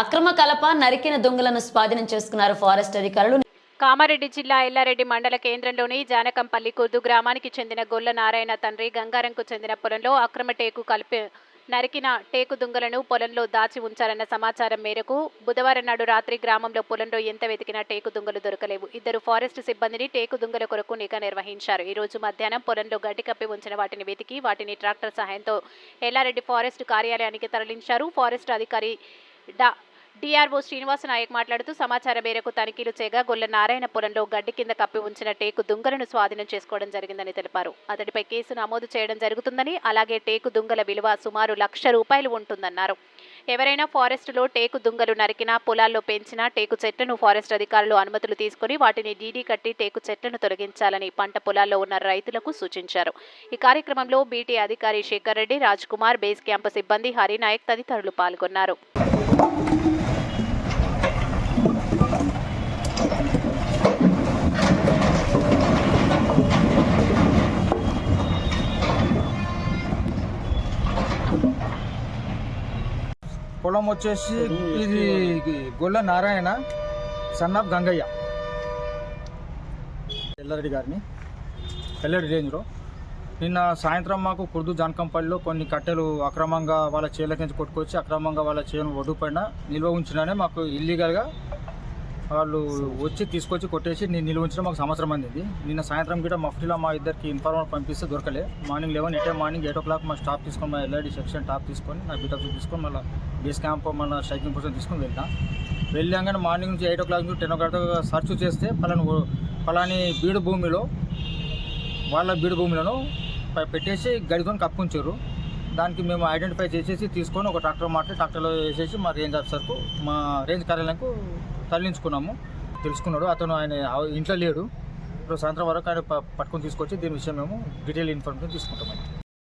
అక్రమ కలప నరికిన దొంగలను స్వాధీనం చేసుకున్నారు ఫారెస్ట్ అధికారులు. కామారెడ్డి జిల్లా ఎల్లారెడ్డి మండల కేంద్రంలోని జానకంపల్లి కుర్దు గ్రామానికి చెందిన గొల్ల నారాయణ తండ్రి గంగారంకు చెందిన పొలంలో అక్రమ టేకు కలిపి నరికిన టేకు దుంగలను పొలంలో దాచి ఉంచారన్న సమాచారం మేరకు బుధవారం నాడు రాత్రి గ్రామంలో పొలంలో ఎంత వెతికినా టేకు దుంగలు దొరకలేవు. ఇద్దరు ఫారెస్ట్ సిబ్బందిని టేకు దుంగల కొరకు నిఘా నిర్వహించారు. ఈ రోజు మధ్యాహ్నం పొలంలో గడ్డి కప్పి ఉంచిన వాటిని వెతికి వాటిని ట్రాక్టర్ సహాయంతో ఎల్లారెడ్డి ఫారెస్ట్ కార్యాలయానికి తరలించారు. ఫారెస్ట్ అధికారి డా డిఆర్ఓ శ్రీనివాస నాయక్ మాట్లాడుతూ సమాచార మేరకు తనిఖీలు చేయగా గొల్ల నారాయణ పొలంలో గడ్డి కింద కప్పి ఉంచిన టేకు దుంగలను స్వాధీనం చేసుకోవడం జరిగిందని తెలిపారు. అతడిపై కేసు నమోదు చేయడం జరుగుతుందని అలాగే టేకు దుంగల విలువ సుమారు లక్ష రూపాయలు ఉంటుందన్నారు. ఎవరైనా ఫారెస్టులో టేకు దుంగలు నరికినా పొలాల్లో పెంచినా టేకు చెట్లను ఫారెస్ట్ అధికారులు అనుమతులు తీసుకుని వాటిని డీడీ కట్టి టేకు చెట్లను తొలగించాలని పంట పొలాల్లో ఉన్న రైతులకు సూచించారు. ఈ కార్యక్రమంలో బీటీ అధికారి శేఖర్ రెడ్డి రాజ్ కుమార్ బేస్ క్యాంపు సిబ్బంది హరినాయక్ తదితరులు పాల్గొన్నారు. పొలం వచ్చేసి ఇది గొల్ల నారాయణ సన్ ఆఫ్ గంగయ్య. ఎల్లారెడ్డి గారిని. ఎల్లారెడ్డి రేంజ్లో. నిన్న సాయంత్రం మాకు కుర్దు జానకంపల్లిలో కొన్ని కట్టెలు అక్రమంగా వాళ్ళ చేల నుంచి కొట్టుకొచ్చి అక్రమంగా వాళ్ళ చేను ఒడ్డు పైన నిల్వ ఉంచినానే మాకు ఇల్లీగల్గా వాళ్ళు వచ్చి తీసుకొచ్చి కొట్టేసి నేను నిల్వ ఉంచడం మాకు సంవత్సరం అందింది. నిన్న సాయంత్రం కూడా మఫ్టీలో మా ఇద్దరికి ఇన్ఫార్మర్ పంపిస్తే దొరకలే. Morning eleven eight morning eight o'clock మా స్టాప్ తీసుకొని మా ఎల్ఐడి సెక్షన్ టాప్ తీసుకొని నా బీటప్ తీసుకొని మళ్ళీ బేస్ క్యాంప్ మన స్ట్రైకింగ్ కోసం తీసుకొని వెళ్తాం. వెళ్ళాగానే మార్నింగ్ నుంచి ఎయిట్ ఓ క్లాక్ నుంచి టెన్ ఓ క్లాక్ సర్చ్ చేస్తే పలాని పలాని బీడు భూమిలో వాళ్ళ బీడు భూమిలను పెట్టేసి గడికొని కప్పుంచారు. దానికి మేము ఐడెంటిఫై చేసేసి తీసుకొని ఒక ట్రాక్టర్ మాట్లాడి ట్రాక్టర్లో వేసేసి మా రేంజ్ ఆఫీసర్కు మా రేంజ్ కార్యాలయంకు తరలించుకున్నాము. తెలుసుకున్నాడు. అతను ఆయన ఇంట్లో లేడు. ఇప్పుడు సాయంత్రం వరకు ఆయన పట్టుకొని తీసుకొచ్చి దీని విషయం మేము డీటెయిల్ ఇన్ఫర్మేషన్ తీసుకుంటామండి.